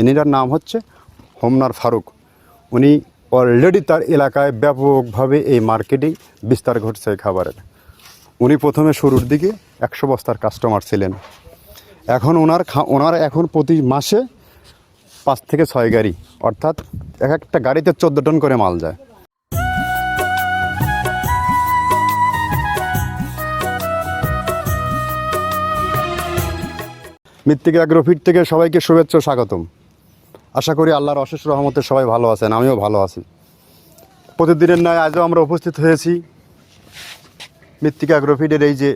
এনিটার নাম হচ্ছে হোমনার ফারুক। উনি অলরেডি তার এলাকায় ব্যাপকভাবে এই মার্কেটিং বিস্তার ঘটছে খাবারের। উনি প্রথমে শুরুর দিকে একশো বস্তার কাস্টমার ছিলেন। এখন ওনার ওনার এখন প্রতি মাসে পাঁচ থেকে ছয় গাড়ি, অর্থাৎ এক একটা গাড়িতে চোদ্দ টন করে মাল যায়। মৃত্তিকা অ্যাগ্রোফিট থেকে সবাইকে শুভেচ্ছা স্বাগতম। আশা করি আল্লাহর অশেষ রহমতে সবাই ভালো আছেন, আমিও ভালো আছি। প্রতিদিনের ন্যায় আজও আমরা উপস্থিত হয়েছি। মৃত্তিকা অ্যাগ্রোফিটের এই যে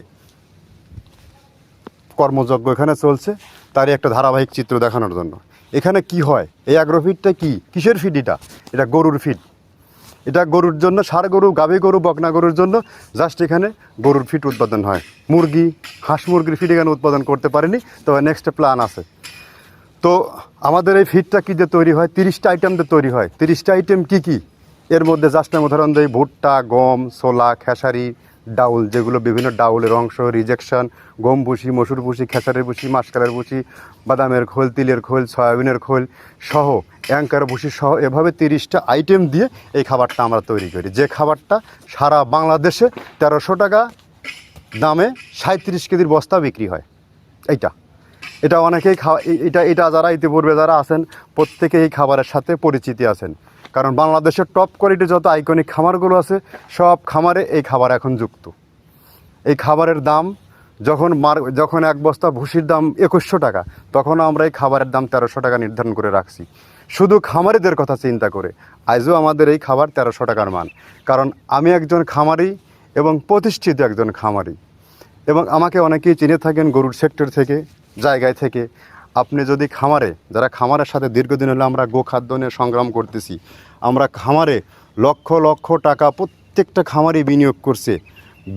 কর্মযজ্ঞ এখানে চলছে, তারই একটা ধারাবাহিক চিত্র দেখানোর জন্য। এখানে কি হয়? এই অ্যাগ্রোফিডটা কি? কিসের ফিড এটা? এটা গরুর ফিড এটা গরুর জন্য সার গরু, গাভী গরু, বকনা গরুর জন্য জাস্ট এখানে গরুর ফিড উৎপাদন হয়। মুরগি, হাঁস মুরগির ফিড এখানে উৎপাদন করতে পারেনি, তবে নেক্সট প্ল্যান আছে। তো আমাদের এই ফিডটা কী দিয়ে তৈরি হয়? তিরিশটা আইটেম দিয়ে তৈরি হয়। তিরিশটা আইটেম কি কি? এর মধ্যে জাস্ট আমি উদাহরণ দিই, ভুট্টা, গম, ছোলা, খেসারি, ডাউল, যেগুলো বিভিন্ন ডাউলের অংশ রিজেকশন গম ভুসি, মসুর ভুসি, খেসারির ভুসি, মাসকালের ভুসি, বাদামের খোল, তিলের খোল, সয়াবিনের খোল সহ অ্যাঙ্কার ভুসি সহ এভাবে তিরিশটা আইটেম দিয়ে এই খাবারটা আমরা তৈরি করি। যে খাবারটা সারা বাংলাদেশে তেরোশো টাকা দামে সাঁত্রিশ কেজির বস্তা বিক্রি হয়। এইটা। এটা অনেকেই খাওয়া এটা এটা যারা ইতিপূর্বে যারা আছেন প্রত্যেকে এই খাবারের সাথে পরিচিতি আছেন। কারণ বাংলাদেশের টপ কোয়ালিটি যত আইকনিক খামারগুলো আছে, সব খামারে এই খাবার এখন যুক্ত। এই খাবারের দাম যখন মার যখন এক বস্তা ভুসির দাম একুশশো টাকা, তখন আমরা এই খাবারের দাম তেরোশো টাকা নির্ধারণ করে রাখছি। শুধু খামারিদের কথা চিন্তা করে, আজও আমাদের এই খাবার তেরোশো টাকার মান। কারণ আমি একজন খামারি এবং প্রতিষ্ঠিত একজন খামারি। এবং আমাকে অনেকেই চিনে থাকেন গরুর সেক্টর থেকে। জায়গায় থেকে। আপনি যদি খামারে, যারা খামারের সাথে দীর্ঘদিন হলে আমরা গোখাদ্য নিয়ে সংগ্রাম করতেছি, আমরা খামারে লক্ষ লক্ষ টাকা প্রত্যেকটা খামারে বিনিয়োগ করছে।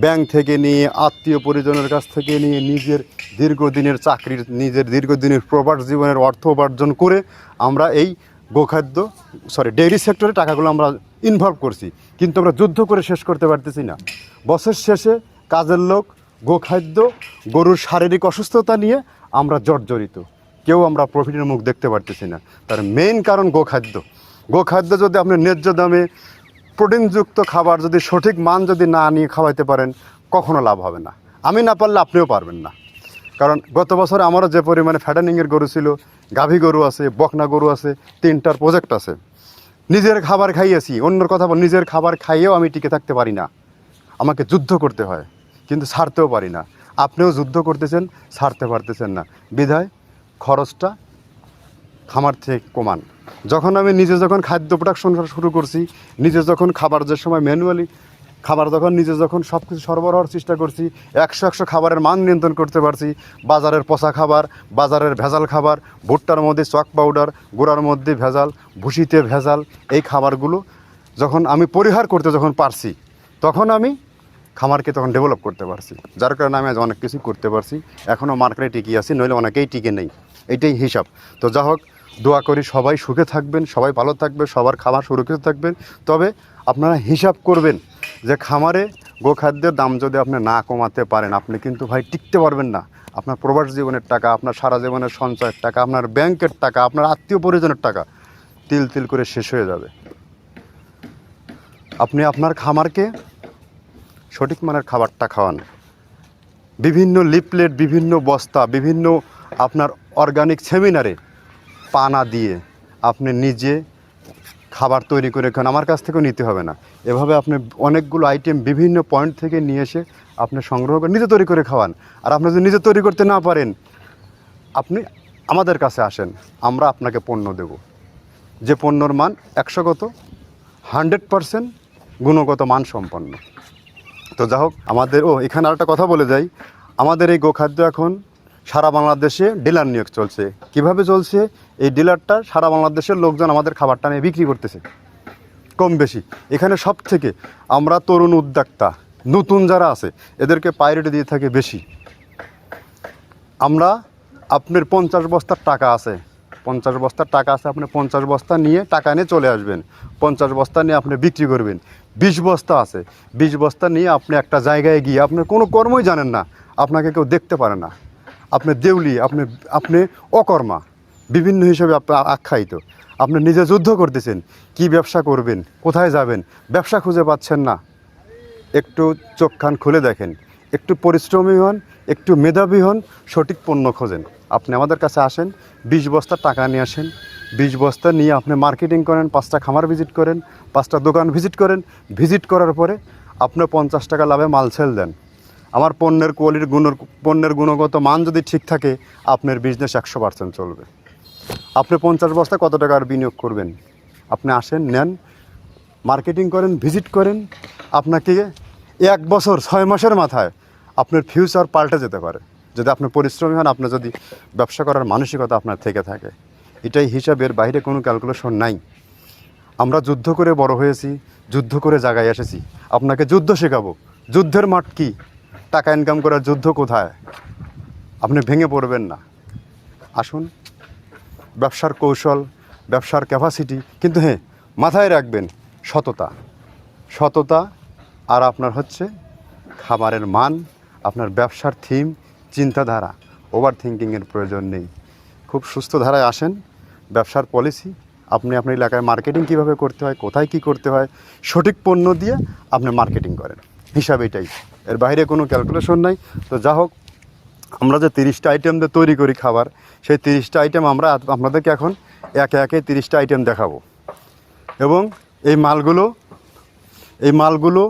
ব্যাংক থেকে নিয়ে, আত্মীয় পরিজনের কাছ থেকে নিয়ে নিজের দীর্ঘদিনের চাকরির, নিজের দীর্ঘদিনের প্রবাস জীবনের অর্থ উপার্জন করে আমরা এই গোখাদ্য সরি ডেইরি সেক্টরে টাকাগুলো আমরা ইনভলভ করছি। কিন্তু আমরা যুদ্ধ করে শেষ করতে পারতেছি না। বছর শেষে কাজের লোক গোখাদ্য, গরুর শারীরিক অসুস্থতা নিয়ে আমরা জর্জরিত। কেউ আমরা প্রফিটের মুখ দেখতে পারতেছি না। তার মেইন কারণ গোখাদ্য। গোখাদ্য যদি আপনি ন্যায্য দামে প্রোটিনযুক্ত খাবার যদি সঠিক মান যদি না নিয়ে খাওয়াইতে পারেন, কখনো লাভ হবে না। আমি না পারলে আপনিও পারবেন না। কারণ গত বছর আমারও যে পরিমাণে ফ্যাটানিংয়ের গরু ছিল, গাভী গরু আছে, বকনা গরু আছে, তিনটার প্রজেক্ট আছে। নিজের খাবার খাইয়েছি, অন্যর কথা বল, নিজের খাবার খাইয়েও আমি টিকে থাকতে পারি না। আমাকে যুদ্ধ করতে হয়, কিন্তু ছাড়তেও পারি না। আপনিও যুদ্ধ করতেছেন, ছাড়তে পারতেছেন না। বিধায় খরচটা খামার থেকে কমান। যখন আমি নিজে যখন খাদ্য প্রোডাকশন শুরু করছি, নিজে যখন খাবার যে সময় ম্যানুয়ালি খাবার যখন নিজে যখন সব কিছু সরবরাহর চেষ্টা করছি, একশো একশো খাবারের মান নিয়ন্ত্রণ করতে পারছি, বাজারের পচা খাবার, বাজারের ভেজাল খাবার, ভুট্টার মধ্যে চক পাউডার গুঁড়ার মধ্যে ভেজাল, ভুসিতে ভেজাল, এই খাবারগুলো যখন আমি পরিহার করতে যখন পারছি, তখন আমি খামারকে তখন ডেভেলপ করতে পারছি। যার কারণে আমি আজ অনেক কিছু করতে পারছি। এখনও মার্কেটে টিকে আছি, নইলে অনেকেই টিকে নেই। এটাই হিসাব। তো যা হোক, দোয়া করি সবাই সুখে থাকবেন, সবাই ভালো থাকবে সবার খাবার সুরক্ষিত থাকবেন। তবে আপনারা হিসাব করবেন যে খামারে গোখাদ্যের দাম যদি আপনি না কমাতে পারেন, আপনি কিন্তু ভাই টিকতে পারবেন না। আপনার প্রবাস জীবনের টাকা, আপনার সারা জীবনের সঞ্চয়ের টাকা, আপনার ব্যাংকের টাকা, আপনার আত্মীয় পরিজনের টাকা তিল তিল করে শেষ হয়ে যাবে। আপনি আপনার খামারকে সঠিক মানের খাবারটা খাওয়ান। বিভিন্ন লিপলেট বিভিন্ন বস্তা, বিভিন্ন আপনার অর্গানিক সেমিনারে পানা দিয়ে আপনি নিজে খাবার তৈরি করে খান। আমার কাছ থেকেও নিতে হবে না। এভাবে আপনি অনেকগুলো আইটেম বিভিন্ন পয়েন্ট থেকে নিয়ে এসে আপনি সংগ্রহ করে নিজে তৈরি করে খাওয়ান। আর আপনি যদি নিজে তৈরি করতে না পারেন, আপনি আমাদের কাছে আসেন। আমরা আপনাকে পণ্য দেব। যে পণ্যর মান একশোগত হান্ড্রেড পারসেন্ট গুণগত মান সম্পন্ন। তো যা হোক, আমাদের ও, এখানে আরেকটা কথা বলে যাই। আমাদের এই গোখাদ্য এখন সারা বাংলাদেশে ডিলার নিয়োগ চলছে। কীভাবে চলছে? এই ডিলারটা সারা বাংলাদেশের লোকজন আমাদের খাবারটা নিয়ে বিক্রি করতেছে। কম বেশি। এখানে সব থেকে আমরা তরুণ উদ্যোক্তা, নতুন যারা আছে, এদেরকে প্রায়োরিটি দিয়ে থাকে বেশি। আমরা আপনার পঞ্চাশ বস্তার টাকা আছে পঞ্চাশ বস্তার টাকা আছে, আপনি পঞ্চাশ বস্তা নিয়ে টাকা নিয়ে চলে আসবেন। পঞ্চাশ বস্তা নিয়ে আপনি বিক্রি করবেন। বিশ বস্তা আছে। বিশ বস্তা নিয়ে আপনি একটা জায়গায় গিয়ে আপনার কোনো কর্মই জানেন না। আপনাকে কেউ দেখতে পারে না। আপনি দেউলি, আপনি আপনি অকর্মা। বিভিন্ন হিসেবে আখ্যায়িত। আপনি নিজে যুদ্ধ করতেছেন। কি ব্যবসা করবেন? কোথায় যাবেন? ব্যবসা খুঁজে পাচ্ছেন না। একটু চোখ কান খুলে দেখেন। একটু পরিশ্রমী হন, একটু মেধাবী হন, সঠিক পণ্য খোঁজেন। আপনি আমাদের কাছে আসেন, বিশ বস্তা টাকা নিয়ে আসেন, বিশ বস্তা নিয়ে আপনি মার্কেটিং করেন, পাঁচটা খামার ভিজিট করেন, পাঁচটা দোকান ভিজিট করেন ভিজিট করার পরে আপনি পঞ্চাশ টাকা লাভে মাল সেল দেন। আমার পণ্যের কোয়ালিটির গুণ পণ্যের গুণগত মান যদি ঠিক থাকে, আপনার বিজনেস একশো পার্সেন্ট চলবে। আপনি পঞ্চাশ বস্তা কত টাকার বিনিয়োগ করবেন? আপনি আসেন, নেন মার্কেটিং করেন ভিজিট করেন, আপনাকে এক বছর, ছয় মাসের মাথায় আপনার ফিউচার পাল্টে যেতে পারে। যদি আপনি পরিশ্রমী হন, আপনার যদি ব্যবসা করার মানসিকতা আপনার থেকে থাকে, এটাই হিসাবের বাইরে কোনো ক্যালকুলেশন নাই। আমরা যুদ্ধ করে বড় হয়েছি, যুদ্ধ করে জায়গায় এসেছি। আপনাকে যুদ্ধ শেখাবো। যুদ্ধের মাঠ কি? টাকা ইনকাম করার যুদ্ধ কোথায়? আপনি ভেঙে পড়বেন না। আসুন, ব্যবসার কৌশল, ব্যবসার ক্যাপাসিটি কিন্তু হ্যাঁ মাথায় রাখবেন সততা। সততা আর আপনার হচ্ছে খাবারের মান, আপনার ব্যবসার থিম চিন্তাধারা ওভার থিঙ্কিংয়ের প্রয়োজন নেই। খুব সুস্থ ধারায় আসেন, ব্যবসার পলিসি আপনি আপনার এলাকায় মার্কেটিং কীভাবে করতে হয়, কোথায় কি করতে হয়, সঠিক পণ্য দিয়ে আপনি মার্কেটিং করেন। হিসাব এটাই। এর বাইরে কোনো ক্যালকুলেশন নাই। তো যা হোক, আমরা যে তিরিশটা আইটেম দিয়ে তৈরি করি খাবার, সেই তিরিশটা আইটেম আমরা আপনাদেরকে এখন একে একে তিরিশটা আইটেম দেখাবো। এবং এই মালগুলো এই মালগুলো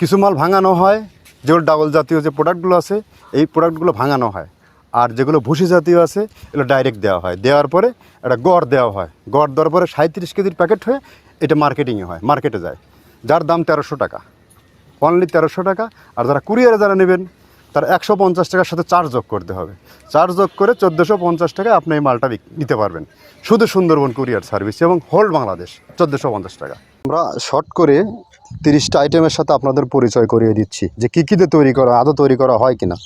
কিছু মাল ভাঙানো হয় যেগুলো ডাবল জাতীয় যে প্রোডাক্টগুলো আছে, এই প্রোডাক্টগুলো ভাঙানো হয়। আর যেগুলো ভুসি জাতীয় আছে, এগুলো ডাইরেক্ট দেওয়া হয়। দেওয়ার পরে একটা গড় দেওয়া হয়। গড় দেওয়ার পরে সাঁত্রিশ কেজির প্যাকেট হয়ে এটা মার্কেটিংয়ে হয় মার্কেটে যায়। যার দাম তেরোশো টাকা। অনলি তেরোশো টাকা। আর যারা কুরিয়ারে যারা নেবেন, তার একশো পঞ্চাশ টাকার সাথে চার্জ যোগ করতে হবে। চার্জ যোগ করে চোদ্দোশো পঞ্চাশ টাকায় আপনি এই মালটা নিতে পারবেন। শুধু সুন্দরবন কুরিয়ার সার্ভিস এবং হোল বাংলাদেশ, চোদ্দোশো পঞ্চাশ টাকা। আমরা শর্ট করে তিরিশটা আইটেমের সাথে আপনাদের পরিচয় করিয়ে দিচ্ছি যে কী কী দিয়ে তৈরি করা, আদৌ তৈরি করা হয় কিনা।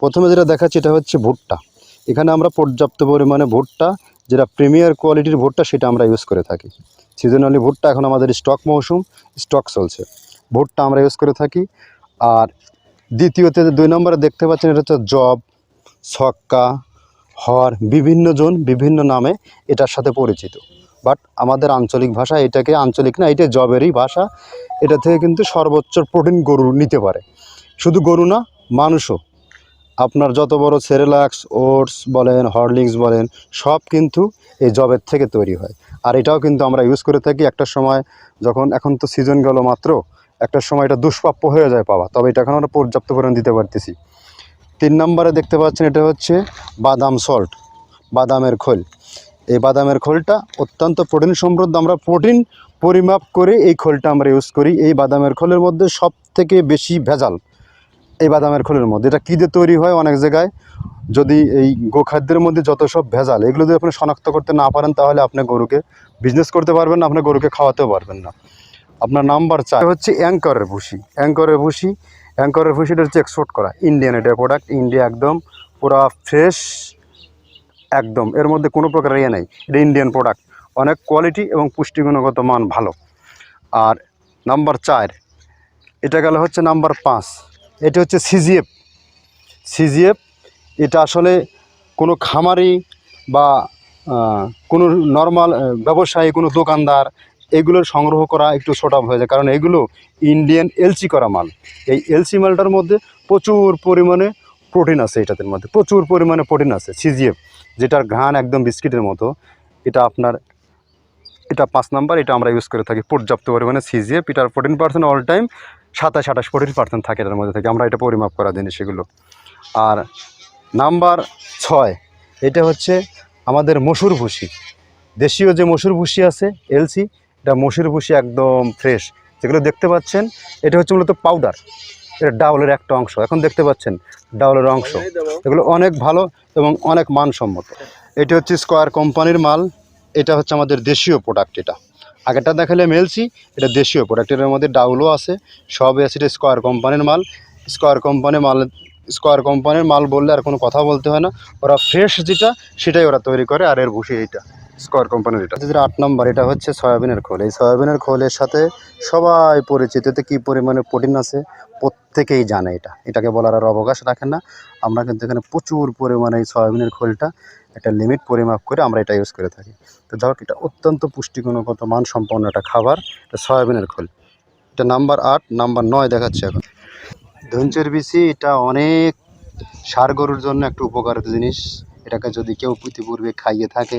প্রথমে যেটা দেখাচ্ছি এটা হচ্ছে ভুট্টা। এখানে আমরা পর্যাপ্ত পরিমাণে ভুট্টা, যেটা প্রিমিয়ার কোয়ালিটির ভুট্টা, সেটা আমরা ইউজ করে থাকি। সিজনালি ভুট্টা এখন আমাদের স্টক মৌসুম স্টক চলছে। ভুট্টা আমরা ইউজ করে থাকি। আর দ্বিতীয়তে দুই নম্বরে দেখতে পাচ্ছেন, এটা হচ্ছে জব ছক্কা, হর, বিভিন্ন জন, বিভিন্ন নামে এটার সাথে পরিচিত। বাট আমাদের আঞ্চলিক ভাষা এটাকে আঞ্চলিক না, এটা জবেরই ভাষা। এটা থেকে কিন্তু সর্বোচ্চ প্রোটিন গরু নিতে পারে। শুধু গরু না, মানুষও। আপনার যত বড় সেরেলাক্স, ওটস বলেন, হরলিক্স বলেন, সব কিন্তু এই জবের থেকে তৈরি হয়। আর এটাও কিন্তু আমরা ইউজ করে থাকি একটা সময় যখন, এখন তো সিজন গেল মাত্র, একটা সময় এটা দুষ্প্রাপ্য হয়ে যায় পাওয়া। তবে এটা এখন আমরা পর্যাপ্ত পরিমাণ দিতে পারতেছি। তিন নম্বরে দেখতে পাচ্ছেন, এটা হচ্ছে বাদাম সল্ট বাদামের খোল। এই বাদামের খোলটা অত্যন্ত প্রোটিন সমৃদ্ধ। আমরা প্রোটিন পরিমাপ করে এই খোলটা আমরা ইউজ করি। এই বাদামের খোলের মধ্যে সব থেকে বেশি ভেজাল এই বাদামের খোলের মধ্যে। এটা কী দিয়ে তৈরি হয় অনেক জায়গায়? যদি এই গোখাদ্যের মধ্যে যত সব ভেজাল, এগুলো যদি আপনি শনাক্ত করতে না পারেন, তাহলে আপনি গরুকে বিজনেস করতে পারবেন না আপনার গরুকে খাওয়াতেও পারবেন না। আপনার নাম্বার চার হচ্ছে অ্যাঙ্করের ভুসি। অ্যাঙ্করের ভুসি, অ্যাঙ্করের ভুসিটা হচ্ছে এক্সপোর্ট করা। ইন্ডিয়ান এটা প্রোডাক্ট ইন্ডিয়া একদম পুরা ফ্রেশ একদম। এর মধ্যে কোনো প্রকার ইয়ে নেই। এটা ইন্ডিয়ান প্রোডাক্ট অনেক কোয়ালিটি এবং পুষ্টিগুণগত মান ভালো। আর নাম্বার চার, এটা গেল হচ্ছে নাম্বার পাঁচ। এটা হচ্ছে সিজিএফ সিজিএফ এটা আসলে কোনো খামারি বা কোনো নর্মাল ব্যবসায়ী, কোনো দোকানদার এগুলোর সংগ্রহ করা একটু ছোটা হয়ে যায়। কারণ এগুলো ইন্ডিয়ান এলসি করা মাল। এই এলসি মালটার মধ্যে প্রচুর পরিমাণে প্রোটিন আছে এটাদের মধ্যে। প্রচুর পরিমাণে প্রোটিন আছে সিজিএফ যেটার ঘ্রাণ একদম বিস্কিটের মতো এটা আপনার এটা পাঁচ নাম্বার এটা আমরা ইউজ করে থাকি পর্যাপ্ত পরিমাণে সিজিএফ এটার প্রোটিন পার্সেন্ট অল টাইম সাতাশ আঠাশ প্রোটিন পার্সেন্ট থাকে এটার মধ্যে থাকে। আমরা এটা পরিমাপ করা জিনিস সেগুলো। আর নাম্বার ছয় এটা হচ্ছে আমাদের মসুর ভুসি। দেশীয় যে মসুর ভুসি আছে এলসি এটা মসুর ভুসি একদম ফ্রেশ যেগুলো দেখতে পাচ্ছেন এটা হচ্ছে মূলত পাউডার এটা ডাউলের একটা অংশ। এখন দেখতে পাচ্ছেন ডাউলের অংশ। এগুলো অনেক ভালো এবং অনেক মানসম্মত। এটা হচ্ছে স্কোয়ার কোম্পানির মাল, এটা হচ্ছে আমাদের দেশীয় প্রোডাক্ট এটা। আগেরটা দেখালে মেলছি, এটা দেশীয় প্রোডাক্ট এটার মধ্যে ডাউলও আছে, সবই আছে এটা স্কোয়ার কোম্পানির মাল। স্কোয়ার কোম্পানির মাল স্কোয়ার কোম্পানির মাল বললে আর কোনো কথা বলতে হয় না। ওরা ফ্রেশ যেটা, সেটাই ওরা তৈরি করে, আর এর ভুষি এইটা স্কোয়ার কোম্পানির এটা। যেটা আট নম্বর এটা হচ্ছে সয়াবিনের খোল। এই সয়াবিনের খোলের সাথে সবাই পরিচিত। এতে কী পরিমাণে প্রোটিন আছে? প্রত্যেকেই জানে এটা। এটাকে বলার আর অবকাশ রাখেন না। আমরা কিন্তু এখানে প্রচুর পরিমাণে এই সয়াবিনের খোলটা একটা লিমিট পরিমাপ করে আমরা এটা ইউজ করে থাকি। তো যাই এটা অত্যন্ত পুষ্টিগুণগত মানসম্পন্ন একটা খাবার, এটা সয়াবিনের খোল। এটা নাম্বার আট, নাম্বার নয় দেখাচ্ছে এখন। ধনচের বিচি, এটা অনেক সার গরুর জন্য একটা উপকারিত জিনিস। এটাকে যদি কেউ ইতিপূর্বে খাইয়ে থাকে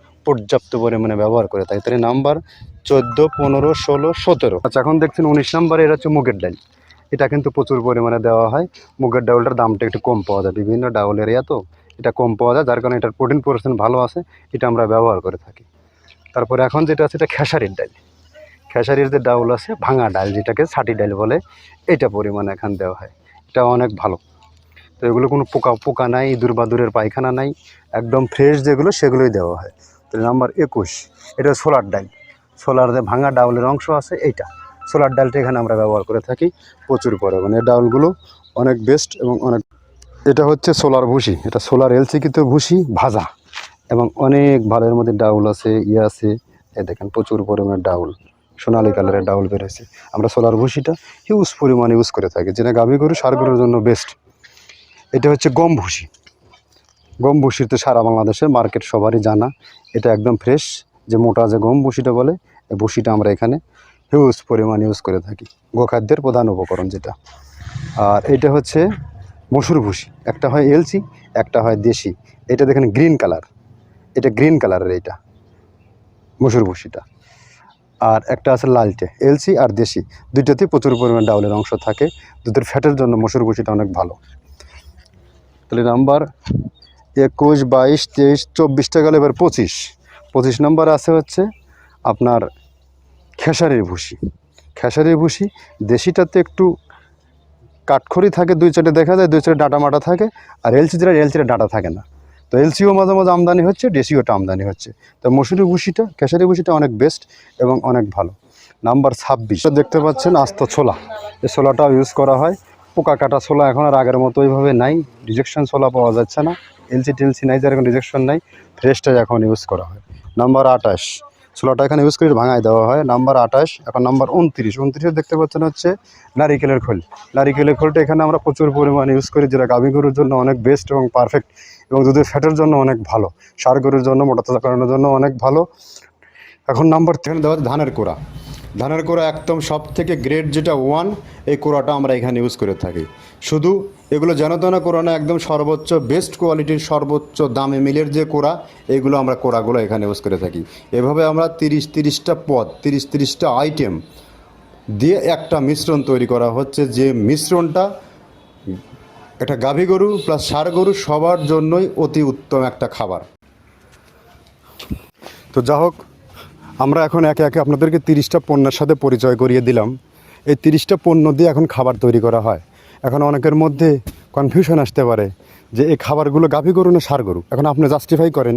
পর্যাপ্ত পরিমাণে ব্যবহার করে থাকি। তাহলে নাম্বার চোদ্দ, পনেরো, ষোলো, সতেরো। আচ্ছা এখন দেখছেন উনিশ নাম্বারে এটা হচ্ছে মুগের ডাল। এটা কিন্তু প্রচুর পরিমাণে দেওয়া হয়। মুগের ডাউলটার দামটা একটু কম পাওয়া যায়। বিভিন্ন ডাউল এরিয়া তো এটা কম পাওয়া যায়, যার কারণে এটার প্রোটিন পার্সেন্ট ভালো আছে, এটা আমরা ব্যবহার করে থাকি। তারপরে এখন যেটা আছে, এটা খেসারির ডাল। খেসারির যে ডাউল আছে, ভাঙা ডাল যেটাকে ছাটি ডাল বলে, এটা পরিমাণে এখান দেওয়া হয়। এটা অনেক ভালো। তো এগুলো কোনো পোকা পোকা নাই ইঁদুর বাদুরের পায়খানা নাই। একদম ফ্রেশ যেগুলো, সেগুলোই দেওয়া হয়। নাম্বার একুশ, এটা সোলার ডাল সোলার যে ভাঙা ডাউলের অংশ আছে এইটা। সোলার ডালটা এখানে আমরা ব্যবহার করে থাকি, প্রচুর পরিমাণে। ডাউলগুলো অনেক বেস্ট এবং অনেক এটা হচ্ছে সোলার ভুসি। এটা সোলার এলসিকিত ভুসি ভাজা। এবং অনেক ভালো মধ্যে ডাউল আছে ইয়ে আছে। এ দেখেন, প্রচুর পরিমাণে ডাউল। সোনালি কালারের ডাউল বেরোছে আমরা সোলার ভুসিটা হিউজ পরিমাণে ইউজ করে থাকি। যেটা গাভী গরু সার গরুর জন্য বেস্ট এটা হচ্ছে গম ভুসি। গম ভুসির তো সারা বাংলাদেশের মার্কেট সবারই জানা। এটা একদম ফ্রেশ যে মোটা যে গম ভুসিটা বলে, এই ভুসিটা আমরা এখানে হিউজ পরিমাণ ইউজ করে থাকি। গোখাদ্যের প্রধান উপকরণ যেটা। আর এটা হচ্ছে মসুর ভুসি একটা হয় এলসি একটা হয় দেশি। এটা দেখেন গ্রিন কালার এটা গ্রিন কালারের এইটা মসুর ভুসিটা আর একটা আছে লালটে এলসি আর দেশি। দুইটাতেই প্রচুর পরিমাণ ডাউলের অংশ থাকে। দুধের ফ্যাটের জন্য মসুর ভুসিটা অনেক ভালো। তাহলে নাম্বার একুশ, বাইশ, তেইশ চব্বিশটা গেলে এবার পঁচিশ। পঁচিশ নম্বর আছে হচ্ছে আপনার খেসারির ভুসি। খেসারির ভুসি, দেশিটাতে একটু কাঠখড়ি থাকে, দুই চারটে দেখা যায়, দুই চারটে ডাটা মাটা থাকে, আর এলসি যেটা এলসিটা ডাটা থাকে না। তো এলসিও মাঝে মাঝে আমদানি হচ্ছে দেশিওটা আমদানি হচ্ছে। তো মসুরি ভুসিটা, খেসারি ভুসিটা অনেক বেস্ট এবং অনেক ভালো। নাম্বার ছাব্বিশ দেখতে পাচ্ছেন আস্ত ছোলা। এই ছোলাটাও ইউজ করা হয়। পোকা কাটা ছোলা এখন আর আগের মতো ওইভাবে নাই। রিজেকশন ছোলা পাওয়া যাচ্ছে না। এলসি টেলসি নাই, যার এখন রিজেকশন নাই, ফ্রেশটাই এখন ইউজ করা হয়। নাম্বার আঠাশ ছোলাটা এখানে ইউজ করে ভাঙায় দেওয়া হয়। নাম্বার আঠাশ, এখন নাম্বার উনত্রিশ উনত্রিশে দেখতে পাচ্ছেন হচ্ছে নারিকেলের খোল। নারিকেলের খোলটা এখানে আমরা প্রচুর পরিমাণে ইউজ করি, যেটা গাভী গরুর জন্য অনেক বেস্ট এবং পারফেক্ট এবং দুধের ফ্যাটের জন্য অনেক ভালো। সার গরুর জন্য, মোটা তাজা করানোর জন্য অনেক ভালো। এখন নাম্বার টেন দেওয়া ধানের কোড়া। ধানের কোড়া একদম সব থেকে গ্রেড যেটা ওয়ান এই কোড়াটা আমরা এখানে ইউজ করে থাকি। শুধু এগুলো যেন তেন কোড়া না একদম সর্বোচ্চ বেস্ট কোয়ালিটির সর্বোচ্চ দামে মিলের যে কোড়া এইগুলো আমরা কোড়াগুলো এখানে ইউজ করে থাকি। এভাবে আমরা তিরিশ, তিরিশটা পদ, তিরিশ, তিরিশটা আইটেম দিয়ে একটা মিশ্রণ তৈরি করা হচ্ছে যে মিশ্রণটা একটা গাভী গরু প্লাস ষাঁড় গরু সবার জন্যই অতি উত্তম একটা খাবার। তো যা হোক আমরা এখন একে একে আপনাদেরকে তিরিশটা পণ্যের সাথে পরিচয় করিয়ে দিলাম। এই তিরিশটা পণ্য দিয়ে এখন খাবার তৈরি করা হয়। এখন অনেকের মধ্যে কনফিউশন আসতে পারে যে এই খাবারগুলো গাভী গরু না সার গরু? এখন আপনি জাস্টিফাই করেন,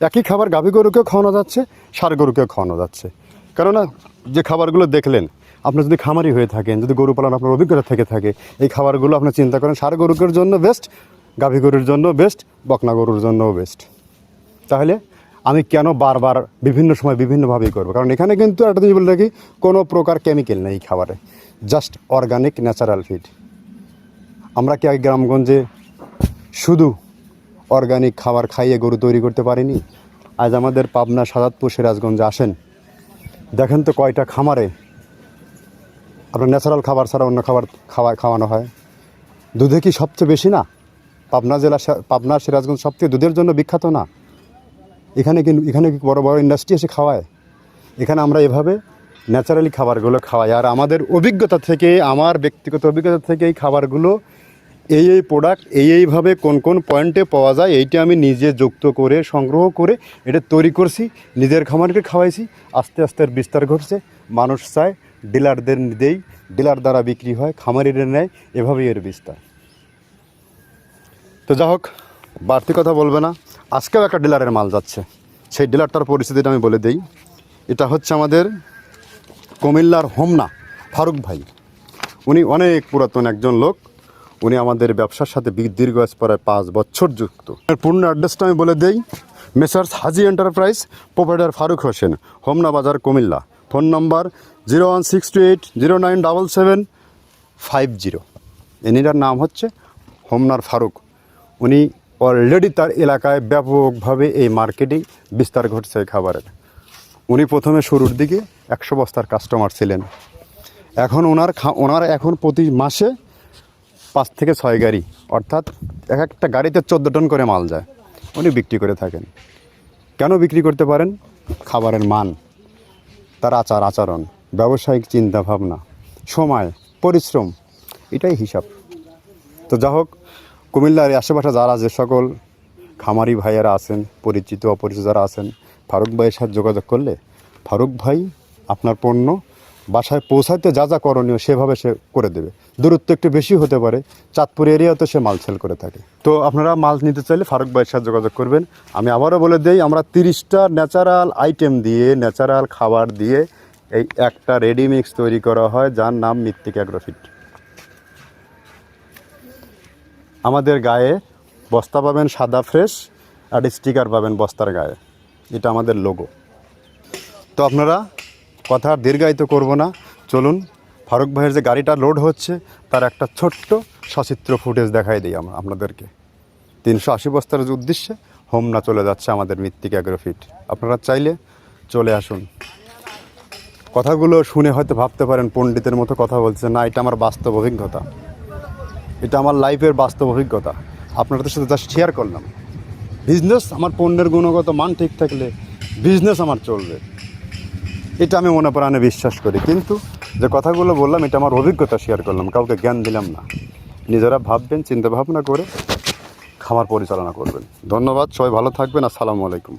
একই খাবার গাভী গরুকেও খাওয়ানো যাচ্ছে, সার গরুকেও খাওয়ানো যাচ্ছে। কেননা, যে খাবারগুলো দেখলেন, আপনি যদি খামারি হয়ে থাকেন, যদি গরু পালন আপনার অভিজ্ঞতা থেকে থাকে, এই খাবারগুলো আপনি চিন্তা করেন সার গরুকের জন্য বেস্ট গাভী গরুর জন্য বেস্ট বকনা গরুর জন্যও বেস্ট তাহলে আমি কেন বারবার বিভিন্ন সময় বিভিন্নভাবেই করব? কারণ এখানে কিন্তু একটা জিনিস বলে রাখি, কোনো প্রকার কেমিক্যাল নেই খাবারে। জাস্ট অর্গানিক ন্যাচারাল ফিড আমরা কি আগে গ্রামগঞ্জে শুধু অর্গানিক খাবার খাইয়ে গরু তৈরি করতে পারিনি? আজ আমাদের পাবনা সাদাতপুর সিরাজগঞ্জে আসেন। দেখেন তো কয়টা খামারে আপনার ন্যাচারাল খাবার ছাড়া অন্য খাবার খাওয়া, খাওয়ানো হয়। দুধে কি সবচেয়ে বেশি না? পাবনা জেলা পাবনা সিরাজগঞ্জ সবচেয়ে দুধের জন্য বিখ্যাত না? এখানে কিন্তু, এখানে বড় বড় ইন্ডাস্ট্রি এসে খাওয়ায়? এখানে আমরা এভাবে ন্যাচারালি খাবারগুলো খাওয়াই। আর আমাদের অভিজ্ঞতা থেকে, আমার ব্যক্তিগত অভিজ্ঞতা থেকে এই খাবারগুলো, এই এই প্রোডাক্ট এই, এইভাবে কোন কোন পয়েন্টে পাওয়া যায়, এইটা আমি নিজে যুক্ত করে, সংগ্রহ করে, এটা তৈরি করছি, নিজের খামারকে খাওয়াইছি, আস্তে আস্তে বিস্তার ঘটছে। মানুষ চায়, ডিলারদের দেই, ডিলার দ্বারা বিক্রি হয়, খামারিরা নেয়, এভাবেই এর বিস্তার। তো যা হোক বাড়তি কথা বলবে না। আজকেও একটা ডিলারের মাল যাচ্ছে। সেই ডিলারটার পরিস্থিতিটা আমি বলে দিই। এটা হচ্ছে আমাদের কুমিল্লার হোমনা, ফারুক ভাই। উনি অনেক পুরাতন একজন লোক। উনি আমাদের ব্যবসার সাথে দীর্ঘ প্রায় পাঁচ বছর যুক্ত। পূর্ণ অ্যাড্রেসটা আমি বলে দিই, messrs Haji enterprise provider Faruk Hossain, Homna Bazar, Comilla. Phone number zero one six two eight, zero nine double seven, five zero. এনিটার নাম হচ্ছে হোমনার ফারুক। উনি অলরেডি তার এলাকায় ব্যাপকভাবে এই মার্কেটিং বিস্তার ঘটছে খাবারের। উনি প্রথমে শুরুর দিকে একশো বস্তার কাস্টমার ছিলেন। এখন ওনার খা ওনার এখন প্রতি মাসে পাঁচ থেকে ছয় গাড়ি, অর্থাৎ এক একটা গাড়িতে চোদ্দ টন করে মাল যায়। উনি বিক্রি করে থাকেন। কেন বিক্রি করতে পারেন? খাবারের মান, তার আচার, আচরণ, ব্যবসায়িক চিন্তাভাবনা, সময়, পরিশ্রম, এটাই হিসাব। তো যা হোক কুমিল্লার আশেপাশে যারা যে সকল খামারি ভাইয়েরা আছেন, পরিচিত, অপরিচিত যারা আছেন, ফারুক ভাইয়ের সাথে যোগাযোগ করলে ফারুক ভাই আপনার পণ্য বাসায় পৌঁছাতে যা যা করণীয় সেভাবে সে করে দেবে। দূরত্ব একটু বেশি হতে পারে, চাঁদপুর এরিয়াতে সে মাল সেল করে থাকে। তো আপনারা মাল নিতে চাইলে ফারুক ভাইয়ের সাথে যোগাযোগ করবেন। আমি আবারও বলে দিই, আমরা তিরিশটা ন্যাচারাল আইটেম দিয়ে, ন্যাচারাল খাবার দিয়ে এই একটা রেডি মিক্স তৈরি করা হয়, যার নাম মৃত্তিক অ্যাগ্রোফিট আমাদের গায়ে বস্তা পাবেন সাদা ফ্রেশ আর স্টিকার পাবেন বস্তার গায়ে। এটা আমাদের লোগো তো আপনারা কথা দীর্ঘায়িত করব না। চলুন, ফারুক ভাইয়ের যে গাড়িটা লোড হচ্ছে, তার একটা ছোট্ট সচিত্র ফুটেজ দেখাই দিই আমরা আপনাদেরকে। তিনশো আশি বস্তার যে উদ্দেশ্যে হোমনা চলে যাচ্ছে আমাদের মৃত্তিক অ্যাগ্রোফিট আপনারা চাইলে চলে আসুন। কথাগুলো শুনে হয়তো ভাবতে পারেন, পণ্ডিতের মতো কথা বলছে, না, এটা আমার বাস্তব অভিজ্ঞতা। এটা আমার লাইফের বাস্তব অভিজ্ঞতা। আপনাদের সাথে জাস্ট শেয়ার করলাম। বিজনেস আমার পণ্যের গুণগত মান ঠিক থাকলে বিজনেস আমার চলবে। এটা আমি মনে প্রাণে বিশ্বাস করি। কিন্তু যে কথাগুলো বললাম, এটা আমার অভিজ্ঞতা শেয়ার করলাম। কাউকে জ্ঞান দিলাম না। নিজেরা ভাববেন চিন্তা ভাবনা করে খামার পরিচালনা করবেন। ধন্যবাদ, সবাই ভালো থাকবেন। আসসালামু আলাইকুম।